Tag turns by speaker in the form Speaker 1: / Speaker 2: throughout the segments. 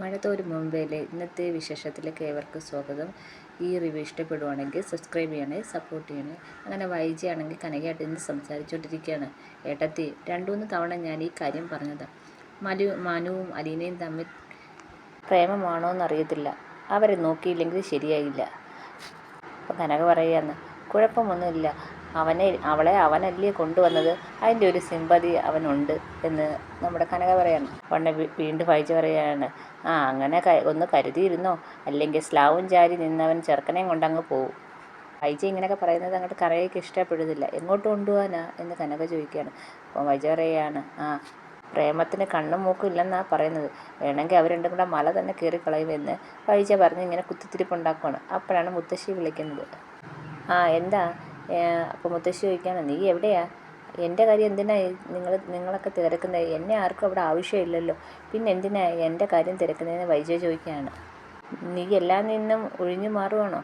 Speaker 1: മഴത്തോരു മുമ്പേലെ ഇന്നത്തെ വിശേഷത്തിലേക്ക് ഏവർക്കും സ്വാഗതം. ഈ റിവ്യൂ ഇഷ്ടപ്പെടുവാണെങ്കിൽ സബ്സ്ക്രൈബ് ചെയ്യണേ സപ്പോർട്ട് ചെയ്യണേ. അങ്ങനെ വൈകിയാണെങ്കിൽ കനകയായിട്ട് ഇന്ന് സംസാരിച്ചുകൊണ്ടിരിക്കുകയാണ് ഏട്ടത്തി രണ്ടുമൂന്ന് തവണ ഞാൻ ഈ കാര്യം പറഞ്ഞത്. മലു മനുവും അലീനയും തമ്മിൽ പ്രേമമാണോ എന്നറിയത്തില്ല അവരെ നോക്കിയില്ലെങ്കിൽ ശരിയായില്ല. അപ്പം കനക പറയുകയാണ് കുഴപ്പമൊന്നുമില്ല. അവനെ അവളെ അവനല്ലേ കൊണ്ടുവന്നത്? അതിന്റെ ഒരു സിമ്പതി അവനുണ്ട് എന്ന് നമ്മുടെ കനക പറയാണ്. പണ്ടെ വീണ്ടും വായിച്ച് പറയുകയാണ്. ആ അങ്ങനെ ഒന്ന് കരുതിയിരുന്നോ? അല്ലെങ്കിൽ സ്ലാവും ചാരി നിന്നവൻ ചെറുക്കനെയും കൊണ്ടങ്ങ് പോകും വൈജ ഇങ്ങനെയൊക്കെ പറയുന്നത് അങ്ങോട്ട് കറയൊക്കെ ഇഷ്ടപ്പെടുന്നില്ല. എങ്ങോട്ട് കൊണ്ടുപോകാനാ എന്ന് കനക ചോദിക്കുകയാണ്. അപ്പം വൈജ പറയുകയാണ് ആ പ്രേമത്തിന് കണ്ണും മൂക്കും ഇല്ലെന്നാണ് പറയുന്നത്. വേണമെങ്കിൽ അവർ രണ്ടും കൂടെ മല തന്നെ എന്ന് വൈജ പറഞ്ഞ് ഇങ്ങനെ കുത്തിത്തിരിപ്പുണ്ടാക്കുവാണ്. അപ്പോഴാണ് മുത്തശ്ശി വിളിക്കുന്നത്. ആ എന്താ? അപ്പോൾ മുത്തശ്ശി ചോദിക്കുകയാണ് നീ എവിടെയാ? എന്റെ കാര്യം എന്തിനാ നിങ്ങൾ നിങ്ങളൊക്കെ തിരക്കുന്നത്? എന്നെ ആർക്കും അവിടെ ആവശ്യമില്ലല്ലോ. പിന്നെ എന്തിനാ എന്റെ കാര്യം തിരക്കുന്നതെന്ന് വൈജയ ചോദിക്കുകയാണ്. നീ എല്ലാം നിന്നും ഒഴിഞ്ഞു മാറുവാണോ?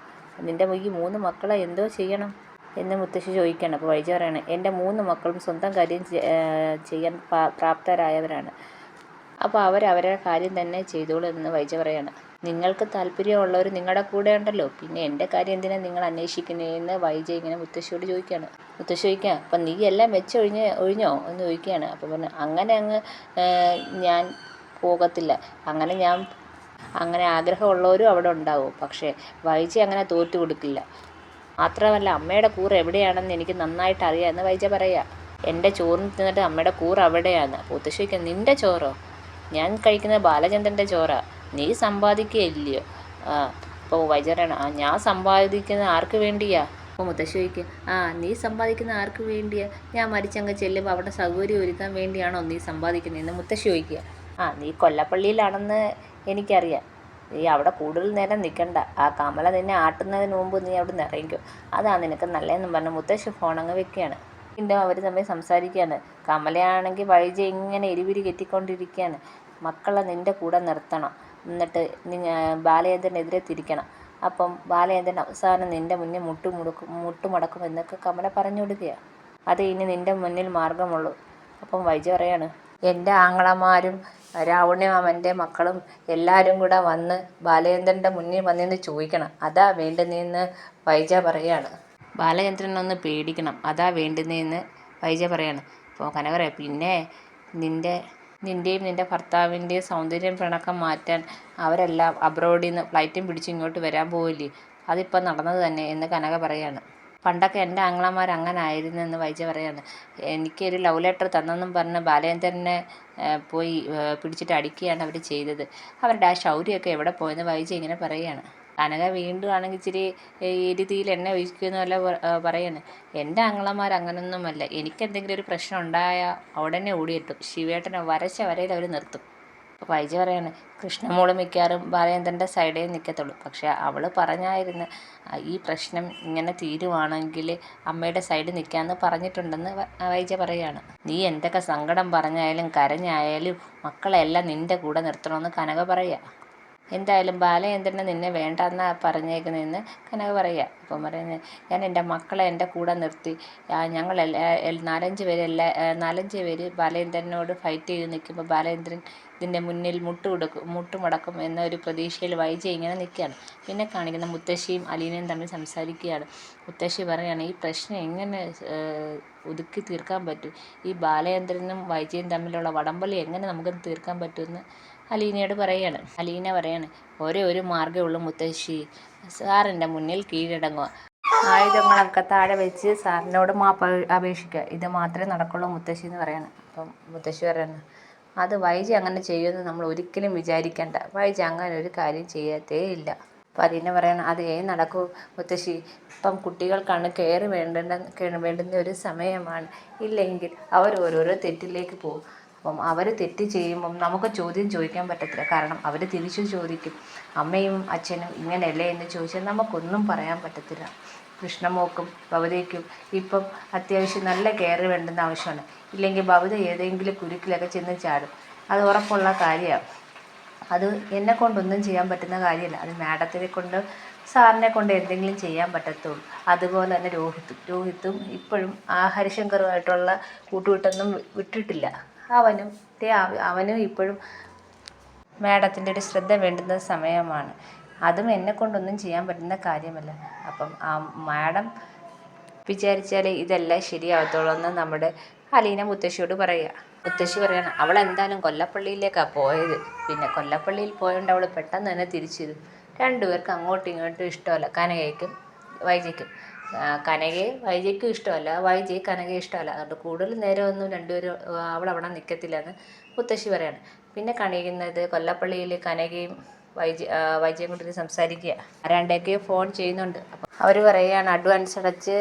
Speaker 1: നിന്റെ ഈ മൂന്ന് മക്കളെ എന്തോ ചെയ്യണം? എന്ന് മുത്തശ്ശി ചോദിക്കുകയാണ്. അപ്പോൾ വൈജ പറയാണ് എന്റെ മൂന്ന് മക്കളും സ്വന്തം കാര്യം ചെയ്യാൻ പ്രാപ്തരായവരാണ്. അപ്പോൾ അവർ അവരുടെ കാര്യം തന്നെ ചെയ്തോളൂ എന്ന് വൈജ പറയാണ്. നിങ്ങൾക്ക് താല്പര്യമുള്ളവർ നിങ്ങളുടെ കൂടെ ഉണ്ടല്ലോ. പിന്നെ എന്റെ കാര്യം എന്തിനാണ് നിങ്ങൾ അന്വേഷിക്കുന്നതെന്ന് വൈജ ഇങ്ങനെ മുത്തശ്ശിയോട് ചോദിക്കുകയാണ് മുത്തശ്ശി ചോദിക്കുക അപ്പം നീ എല്ലാം വെച്ചൊഴിഞ്ഞ് ഒഴിഞ്ഞോ എന്ന് ചോദിക്കുകയാണ് അപ്പോൾ പറഞ്ഞു അങ്ങനെ അങ്ങ് ഞാൻ പോകത്തില്ല. അങ്ങനെ ഞാൻ അങ്ങനെ ആഗ്രഹമുള്ളവരും അവിടെ ഉണ്ടാവും. പക്ഷേ വൈജ അങ്ങനെ തോറ്റു കൊടുക്കില്ല. മാത്രമല്ല അമ്മയുടെ കൂറ് എവിടെയാണെന്ന് എനിക്ക് നന്നായിട്ട് അറിയാം. എന്ന് വൈജ പറയാ എന്റെ ചോറിന് തിന്നിട്ട് അമ്മയുടെ കൂറ് അവിടെയാണ്. മുത്തശ്ശിക്ക് നിന്റെ ചോറോ? ഞാൻ കഴിക്കുന്നത് ബാലചന്ദ്രന്റെ ചോറാ. നീ സമ്പാദിക്കുകയില്ലയോ ആ അപ്പോൾ വൈജറാണ് ആ ഞാൻ സമ്പാദിക്കുന്ന ആർക്ക് വേണ്ടിയാ? അപ്പോൾ മുത്തശ്ശി ചോദിക്കുക ആ നീ സമ്പാദിക്കുന്ന ആർക്ക് വേണ്ടിയാ? ഞാൻ മരിച്ചങ്ങ് ചെല്ലുമ്പോൾ അവിടെ സൗകര്യം ഒരുക്കാൻ വേണ്ടിയാണോ നീ സമ്പാദിക്കുന്നതെന്ന് മുത്തശ്ശി ചോദിക്കുക. ആ നീ കൊല്ലപ്പള്ളിയിലാണെന്ന് എനിക്കറിയാം. നീ അവിടെ കൂടുതൽ നേരം നിൽക്കണ്ട ആ കമല നിന്നെ ആട്ടുന്നതിന് മുമ്പ് നീ അവിടെ ഇറങ്ങിക്കോ. അതാ നിനക്ക് നല്ലതെന്നും പറഞ്ഞ് മുത്തശ്ശി ഫോണങ്ങ് വെക്കുകയാണ്. വീണ്ടും അവർ തമ്മിൽ സംസാരിക്കുകയാണ്. കമലയാണെങ്കിൽ വഴിജ ഇങ്ങനെ എരിവിരി കെറ്റിക്കൊണ്ടിരിക്കുകയാണ് മക്കളെ നിന്റെ കൂടെ നിർത്തണം. എന്നിട്ട് ബാലചന്ദ്രനെതിരെ തിരിക്കണം. അപ്പം ബാലചന്ദ്രൻ അവസാനം നിന്റെ മുന്നിൽ മുട്ടുമുടക്കും മുട്ടുമടക്കും എന്നൊക്കെ കമല പറഞ്ഞു കൊടുക്കുകയാണ് അത് ഇനി നിന്റെ മുന്നിൽ മാർഗമുള്ളൂ. അപ്പം വൈജ പറയാണ് എന്റെ ആങ്ങളമാരും രാവണ്യമാമന്റെ മക്കളും എല്ലാവരും കൂടെ വന്ന് ബാലചന്ദ്രന്റെ മുന്നിൽ വന്നിന്ന് ചോദിക്കണം. അതാ വേണ്ടുന്നതെന്ന് വൈജ പറയാണ്. ബാലചന്ദ്രൻ ഒന്ന് പേടിക്കണം. അതാ വേണ്ടുന്നതെന്ന് വൈജ പറയാണ്. അപ്പോൾ കനക പിന്നെ നിന്റെ നിന്റെയും നിന്റെ ഭർത്താവിന്റെയും സൗന്ദര്യം പിണക്കം മാറ്റാൻ അവരെല്ലാം അബ്രോഡിൽ നിന്ന് ഫ്ലൈറ്റും പിടിച്ച് ഇങ്ങോട്ട് വരാൻ പോവില്ലേ? അതിപ്പോൾ നടന്നത് തന്നെ എന്ന് കനക പറയാണ്. പണ്ടൊക്കെ എന്റെ ആങ്ങളമാർ അങ്ങനെ ആയിരുന്നു എന്ന് വൈജ പറയാണ്. എനിക്കൊരു ലവ് ലെറ്റർ തന്നെന്നും പറഞ്ഞ് ബാലചന്ദ്രനെ പോയി പിടിച്ചിട്ട് അടിക്കുകയാണ് അവർ ചെയ്തത്. അവരുടെ ആ ശൗര്യമൊക്കെ എവിടെ പോയെന്ന് വൈജ ഇങ്ങനെ പറയുകയാണ് കനക വീണ്ടും ആണെങ്കിൽ ഇച്ചിരി എരുതിയിൽ എണ്ണ ഏഹ് പറയാണ് എന്റെ അങ്ങളമാർ അങ്ങനൊന്നുമല്ല. എനിക്കെന്തെങ്കിലും ഒരു പ്രശ്നം ഉണ്ടായാൽ ഉടനെ ഓടിയെത്തും. ശിവേട്ടനെ വരച്ച വരയിൽ അവർ നിർത്തും. അപ്പോൾ വൈജ പറയാണ് കൃഷ്ണമോൾ മിക്കവാറും ബാലചന്ദ്രന്റെ സൈഡേ നിൽക്കത്തുള്ളൂ. പക്ഷേ അവൾ പറഞ്ഞായിരുന്നു ഈ പ്രശ്നം ഇങ്ങനെ തീരുവാണെങ്കിൽ അമ്മയുടെ സൈഡ് നിൽക്കാമെന്ന് പറഞ്ഞിട്ടുണ്ടെന്ന് വൈജ പറയാണ് നീ എന്തൊക്കെ സങ്കടം പറഞ്ഞായാലും കരഞ്ഞായാലും മക്കളെല്ലാം നിന്റെ കൂടെ നിർത്തണമെന്ന് കനക പറയുക. എന്തായാലും ബാലചന്ദ്രന് നിന്നെ വേണ്ടെന്നാ പറഞ്ഞേക്കുന്നതെന്ന് കനക പറയുക. അപ്പം പറയുന്നത് ഞാൻ എന്റെ മക്കളെ എന്റെ കൂടെ നിർത്തി. ഞങ്ങൾ നാലഞ്ച് പേര് എല്ലാ നാലഞ്ച് പേര് ബാലചന്ദ്രനോട് ഫൈറ്റ് ചെയ്ത് നിൽക്കുമ്പോൾ ബാലചന്ദ്രൻ ഇതിന്റെ മുന്നിൽ മുട്ട് കൊടുക്കും മുട്ടുമടക്കും മുടക്കും എന്നൊരു പ്രതീക്ഷയിൽ വൈജ ഇങ്ങനെ നിൽക്കുകയാണ്. പിന്നെ കാണിക്കുന്ന മുത്തശ്ശിയും അലീനയും തമ്മിൽ സംസാരിക്കുകയാണ്. മുത്തശ്ശി പറയുകയാണ് ഈ പ്രശ്നം എങ്ങനെ ഒതുക്കി തീർക്കാൻ പറ്റും? ഈ ബാലചന്ദ്രനും വൈജയും തമ്മിലുള്ള വടംവലി എങ്ങനെ നമുക്ക് തീർക്കാൻ പറ്റുമെന്ന്? അലീനയോട് പറയാണ്. അലീന പറയാണ് ഒരേ ഒരു മാർഗമേ ഉള്ളൂ മുത്തശ്ശി. സാറിന്റെ മുന്നിൽ കീഴടങ്ങുക. ആയുധങ്ങളൊക്കെ താഴെ വെച്ച് സാറിനോട് മാപ്പ് അപേക്ഷിക്കുക. ഇത് മാത്രമേ നടക്കുള്ളൂ മുത്തശ്ശി എന്ന് പറയാണ്. അപ്പം മുത്തശ്ശി പറയാണ് അത് വൈജി അങ്ങനെ ചെയ്യുമെന്ന് നമ്മൾ ഒരിക്കലും വിചാരിക്കേണ്ട. വൈജി അങ്ങനെ ഒരു കാര്യം ചെയ്യത്തേ ഇല്ല. അപ്പം അലീന പറയണം അത് ഏ നടക്കൂ മുത്തശ്ശി. ഇപ്പം കുട്ടികൾക്കാണ് കെയർ വേണ്ടേണ്ട വേണ്ടുന്ന ഒരു സമയമാണ്. ഇല്ലെങ്കിൽ അവർ ഓരോരോ തെറ്റിലേക്ക് പോകും. അപ്പം അവർ തെറ്റ് ചെയ്യുമ്പം നമുക്ക് ചോദ്യം ചോദിക്കാൻ പറ്റത്തില്ല. കാരണം അവർ തിരിച്ചു ചോദിക്കും. അമ്മയും അച്ഛനും ഇങ്ങനെയല്ലേ എന്ന് ചോദിച്ചാൽ നമുക്കൊന്നും പറയാൻ പറ്റത്തില്ല. കൃഷ്ണമോക്കും ഭവതയ്ക്കും ഇപ്പം അത്യാവശ്യം നല്ല കെയർ വേണ്ടുന്ന ആവശ്യമാണ്. ഇല്ലെങ്കിൽ ഭവത ഏതെങ്കിലും കുരുക്കിലൊക്കെ ചെന്ന് ചാടും. അത് ഉറപ്പുള്ള കാര്യമാണ്. അത് എന്നെ കൊണ്ടൊന്നും ചെയ്യാൻ പറ്റുന്ന കാര്യമല്ല. അത് മാഡത്തിനെ കൊണ്ട് സാറിനെ കൊണ്ട് എന്തെങ്കിലും ചെയ്യാൻ പറ്റത്തുള്ളൂ. അതുപോലെ തന്നെ രോഹിത്തും. രോഹിത്തും ഇപ്പോഴും ആ ഹരിശങ്കറുമായിട്ടുള്ള കൂട്ടുകെട്ടൊന്നും വിട്ടിട്ടില്ല. അവനും ദേ അവനും ഇപ്പോഴും മാഡത്തിന്റെ ഒരു ശ്രദ്ധ വേണ്ടുന്ന സമയമാണ്. അതും എന്നെ കൊണ്ടൊന്നും ചെയ്യാൻ പറ്റുന്ന കാര്യമല്ല. അപ്പം ആ മാഡം വിചാരിച്ചാൽ ഇതെല്ലാം ശരിയാവത്തുള്ളൂ എന്ന് നമ്മുടെ അലീന മുത്തശ്ശിയോട് പറയുക മുത്തശ്ശി പറയണം അവൾ എന്തായാലും കൊല്ലപ്പള്ളിയിലേക്കാണ് പോയത്. പിന്നെ കൊല്ലപ്പള്ളിയിൽ പോയതുകൊണ്ട് അവൾ പെട്ടെന്ന് തന്നെ തിരിച്ചു രണ്ടുപേർക്ക് അങ്ങോട്ടും ഇങ്ങോട്ടും ഇഷ്ടമല്ല. കനകയ്ക്കും വൈജയ്ക്കും. കനകയെ വൈജയ്ക്കും ഇഷ്ടമല്ല. വൈജയെ കനകയെ ഇഷ്ടമല്ല. അതുകൊണ്ട് കൂടുതൽ നേരമൊന്നും രണ്ടുപേരും അവൾ അവിടെ നിൽക്കത്തില്ല എന്ന് മുത്തശ്ശി പറയാണ്. പിന്നെ കാണിക്കുന്നത് കൊല്ലപ്പള്ളിയിൽ കനകയും വൈജ വൈജയും കൂടി സംസാരിക്കുക. ആരാണ്ടൊക്കെ ഫോൺ ചെയ്യുന്നുണ്ട്. അപ്പം അവർ പറയുകയാണ് അഡ്വാൻസ് അടച്ച്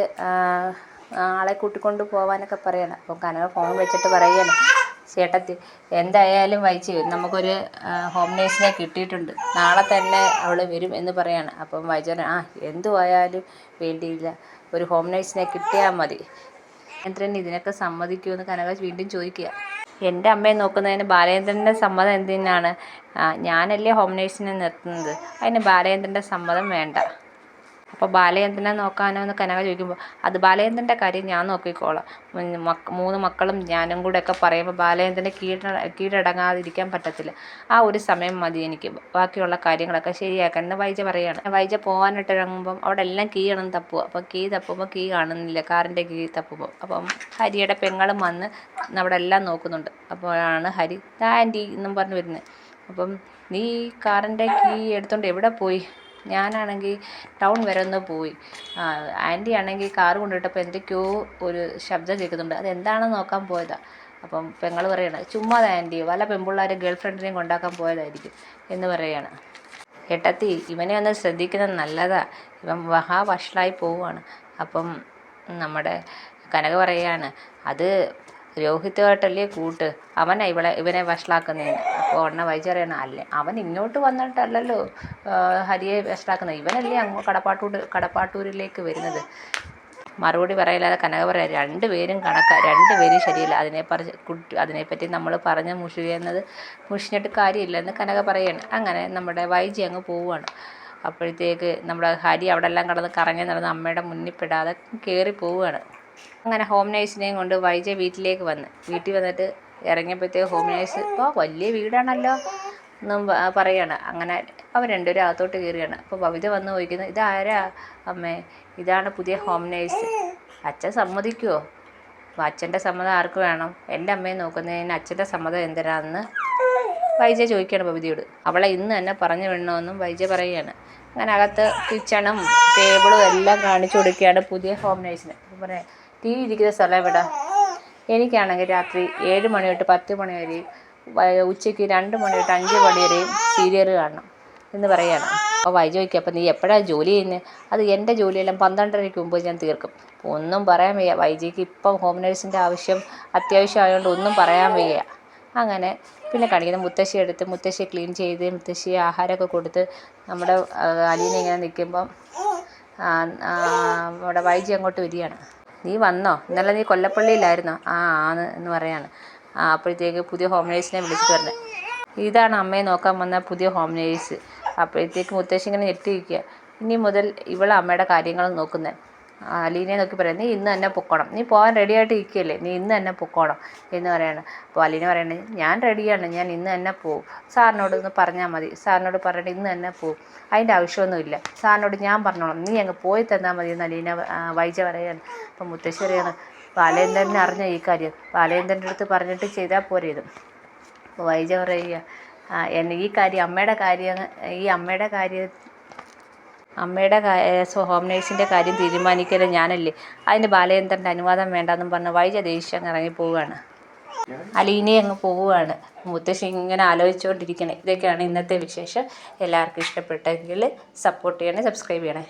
Speaker 1: ആളെ കൂട്ടിക്കൊണ്ട് പോകാനൊക്കെ പറയണം. അപ്പം കനക ഫോൺ വെച്ചിട്ട് പറയുകയാണ് ചേട്ടത്തി. എന്തായാലും വൈജി നമുക്കൊരു ഹോം നേഴ്സിനെ കിട്ടിയിട്ടുണ്ട്. നാളെ തന്നെ അവൾ വരും എന്ന് പറയാണ്. അപ്പം വൈജന ആ എന്തുവായാലും വേണ്ടിയില്ല. ഒരു ഹോം നേഴ്സിനെ കിട്ടിയാൽ മതി. ബാലേന്ദ്രൻ ഇതിനൊക്കെ സമ്മതിക്കുമെന്ന് കനക വീണ്ടും ചോദിക്കുക. എന്റെ അമ്മയെ നോക്കുന്നതിന് ബാലേന്ദ്രന്റെ സമ്മതം എന്തിനാണ്? ഞാനല്ലേ ഹോം നേഴ്സിനെ നിർത്തുന്നത്. അതിന് ബാലേന്ദ്രന്റെ സമ്മതം വേണ്ട. അപ്പോൾ ബാലചന്ദ്രനെ നോക്കാനോ എന്ന് കനക ചോദിക്കുമ്പോൾ അത് ബാലചന്ദ്രന്റെ കാര്യം ഞാൻ നോക്കിക്കോളാം. മൂന്ന് മക്കളും ഞാനും കൂടെ ഒക്കെ പറയുമ്പോൾ ബാലചന്ദ്രനെ കീഴ കീഴടങ്ങാതിരിക്കാൻ പറ്റത്തില്ല. ആ ഒരു സമയം മതി എനിക്ക്. ബാക്കിയുള്ള കാര്യങ്ങളൊക്കെ ശരിയാക്കാൻ. എന്ന് വൈജ പറയാണ് വൈജ പോകാനായിട്ട് ഇറങ്ങുമ്പം അവിടെ എല്ലാം കീ ആണെന്ന് തപ്പുക അപ്പോൾ കീ തപ്പുമ്പോൾ കീ കാണുന്നില്ല. കാറിന്റെ കീ തപ്പുമ്പോൾ അപ്പം ഹരിയുടെ പെങ്ങളും വന്ന് അവിടെ എല്ലാം നോക്കുന്നുണ്ട്. അപ്പോഴാണ് ഹരി ദാ ആന്റി എന്നും പറഞ്ഞു വരുന്നത്. അപ്പം നീ കാറിന്റെ കീ എടുത്തോണ്ട് എവിടെ പോയി? ഞാനാണെങ്കിൽ ടൗൺ വരെ ഒന്ന് പോയി. ആന്റി ആണെങ്കിൽ കാറ് കൊണ്ടിട്ടപ്പോൾ എന്തൊക്കെയോ ഒരു ശബ്ദം കേൾക്കുന്നുണ്ട്. അതെന്താണെന്ന് നോക്കാൻ പോയതാ. അപ്പം പെങ്ങൾ പറയണത് ചുമ്മാതെ ആന്റി വല്ല പെൺപിള്ളേർ ഗേൾ ഫ്രണ്ടിനെയും കൊണ്ടാക്കാൻ പോയതായിരിക്കും എന്ന് പറയാണ്. ഏട്ടത്തി ഇവനെ ഒന്ന് ശ്രദ്ധിക്കുന്നത് നല്ലതാ. ഇവൻ വഹാ വഷളായി പോവുകയാണ്. അപ്പം നമ്മുടെ കനക പറയാണ് അത് രോഹിത്തുമായിട്ടല്ലേ കൂട്ട്? അവനാ ഇവളെ ഇവനെ വഷളാക്കുന്നതിന് അപ്പോൾ ഉടനെ പറയണം അല്ലേ അവൻ ഇങ്ങോട്ട് വന്നിട്ടല്ലല്ലോ ഹരിയെ വഷളാക്കുന്നത് ഇവനല്ലേ അങ്ങോ കടപ്പാട്ടൂർ കടപ്പാട്ടൂരിലേക്ക് വരുന്നത്. മറുപടി പറയില്ലാതെ കനക പറയാം രണ്ടുപേരും കണക്ക രണ്ടുപേരും ശരിയല്ല. അതിനെ പറഞ്ഞ് കുട്ടി അതിനെപ്പറ്റി നമ്മൾ പറഞ്ഞ് മുഷിയുന്നത് മുഷിഞ്ഞിട്ട് കാര്യമില്ല എന്ന് കനക പറയാണ്. അങ്ങനെ നമ്മുടെ വൈജി അങ്ങ് പോവുകയാണ് അപ്പോഴത്തേക്ക് നമ്മുടെ ഹരി അവിടെ എല്ലാം കടന്ന് കറങ്ങി നടന്ന് അമ്മയുടെ മുന്നിൽ പെടാതെ കയറി പോവുകയാണ്. അങ്ങനെ ഹോം നേഴ്സിനെയും കൊണ്ട് വൈജ വീട്ടിലേക്ക് വന്ന്. വീട്ടിൽ വന്നിട്ട് ഇറങ്ങിയപ്പോഴത്തേക്ക് ഹോം നേഴ്സ് ഇപ്പോൾ വലിയ വീടാണല്ലോ എന്നും പറയാണ്. അങ്ങനെ അവർ രണ്ടുപേരും അകത്തോട്ട് കയറിയാണ്. അപ്പോൾ ഭവിത വന്ന് ചോദിക്കുന്നു ഇതാരാ അമ്മേ? ഇതാണ് പുതിയ ഹോം നേഴ്സ് അച്ഛൻ സമ്മതിക്കുമോ അപ്പോൾ അച്ഛന്റെ സമ്മതം ആർക്ക് വേണം? എന്റെ അമ്മയെ നോക്കുന്നതിന് അച്ഛന്റെ സമ്മതം എന്തിനാണെന്ന് വൈജ ചോദിക്കുകയാണ് പവിതയോട് അവളെ ഇന്ന് തന്നെ പറഞ്ഞു വിടണമെന്നും വൈജ പറയുകയാണ്. അങ്ങനെ അകത്ത് കിച്ചണും ടേബിളും എല്ലാം കാണിച്ചു കൊടുക്കുകയാണ് പുതിയ ഹോം നേഴ്സിന് പറയാം ടി വി ഇരിക്കുന്ന സ്ഥലം എവിടെ? എനിക്കാണെങ്കിൽ രാത്രി ഏഴ് മണി തൊട്ട് പത്ത് മണി വരെയും ഉച്ചയ്ക്ക് രണ്ട് മണി തൊട്ട് അഞ്ച് മണി വരെയും സീരിയൽ കാണണം എന്ന് പറയുകയാണ് അപ്പോൾ വൈജോയ്ക്ക് അപ്പം നീ എപ്പോഴാണ് ജോലി ചെയ്യുന്നത് അത് എന്റെ ജോലിയെല്ലാം പന്ത്രണ്ടരയ്ക്ക് മുമ്പ് ഞാൻ തീർക്കും. ഒന്നും പറയാൻ വയ്യ വൈജയ്ക്ക് ഇപ്പം ഹോം നേഴ്സിന്റെ ആവശ്യം അത്യാവശ്യം ആയതുകൊണ്ട് ഒന്നും പറയാൻ വയ്യ. അങ്ങനെ പിന്നെ കാണിക്കുന്നത് മുത്തശ്ശി എടുത്ത് മുത്തശ്ശി ക്ലീൻ ചെയ്ത് മുത്തശ്ശി ആഹാരമൊക്കെ കൊടുത്ത് നമ്മുടെ അലീനെ ഇങ്ങനെ നിൽക്കുമ്പം നമ്മുടെ വൈജി അങ്ങോട്ട് വരികയാണ്. നീ വന്നോ? ഇന്നലെ നീ കൊല്ലപ്പള്ളിയിലായിരുന്നോ? ആ ആന്ന് എന്ന് പറയാണ്. ആ അപ്പോഴത്തേക്ക് പുതിയ ഹോം നേഴ്സിനെ വിളിച്ചിട്ട് പറഞ്ഞത് ഇതാണ് അമ്മയെ നോക്കാൻ വന്ന പുതിയ ഹോം നേഴ്സ് അപ്പോഴത്തേക്ക് മുത്തശ്ശി ഇങ്ങനെ ഞെട്ടിയിരിക്കുക ഇനി മുതൽ ഇവളെ അമ്മയുടെ കാര്യങ്ങൾ നോക്കുന്നത് അലീനെ നോക്കി പറയാം നീ ഇന്ന് തന്നെ പൊക്കോണം. നീ പോകാൻ റെഡിയായിട്ട് ഇരിക്കുകയല്ലേ നീ ഇന്ന് തന്നെ പൊക്കോണം എന്ന് പറയാണ്. അപ്പോൾ അലീന പറയണേ ഞാൻ റെഡിയാണ് ഞാൻ ഇന്ന് തന്നെ പോവും. സാറിനോട് ഒന്ന് പറഞ്ഞാൽ മതി. സാറിനോട് പറഞ്ഞിട്ട് ഇന്ന് തന്നെ പോവും. അതിന്റെ ആവശ്യമൊന്നുമില്ല സാറിനോട് ഞാൻ പറഞ്ഞോളാം. നീ അങ്ങ് പോയി തന്നാൽ മതി എന്ന് അലീന വൈജ പറയാണ്. അപ്പം മുത്തശ്ശി പറയാണ് ബാലേന്ദ്രനെ അറിഞ്ഞ ഈ കാര്യം? ബാലേന്ദ്രന്റെ അടുത്ത് പറഞ്ഞിട്ട് ചെയ്താൽ പോരെ ഇത്. വൈജ പറയുക എന്നെ ഈ കാര്യം അമ്മയുടെ കാര്യം ഈ അമ്മയുടെ കാര്യം അമ്മയുടെ ഹോം നേഴ്സിന്റെ കാര്യം തീരുമാനിക്കൽ ഞാനല്ലേ. അതിന് ബാലചന്ദ്രന്റെ അനുവാദം വേണ്ടെന്നും പറഞ്ഞ് വൈജ ദേഷ്യം ഇറങ്ങി പോവുകയാണ്. അലീനെ അങ്ങ് പോവുകയാണ്. മുത്തശ്ശി ഇങ്ങനെ ആലോചിച്ചുകൊണ്ടിരിക്കണേ ഇതൊക്കെയാണ് ഇന്നത്തെ വിശേഷം. എല്ലാവർക്കും ഇഷ്ടപ്പെട്ടെങ്കിൽ സപ്പോർട്ട് ചെയ്യണേ സബ്സ്ക്രൈബ് ചെയ്യണേ.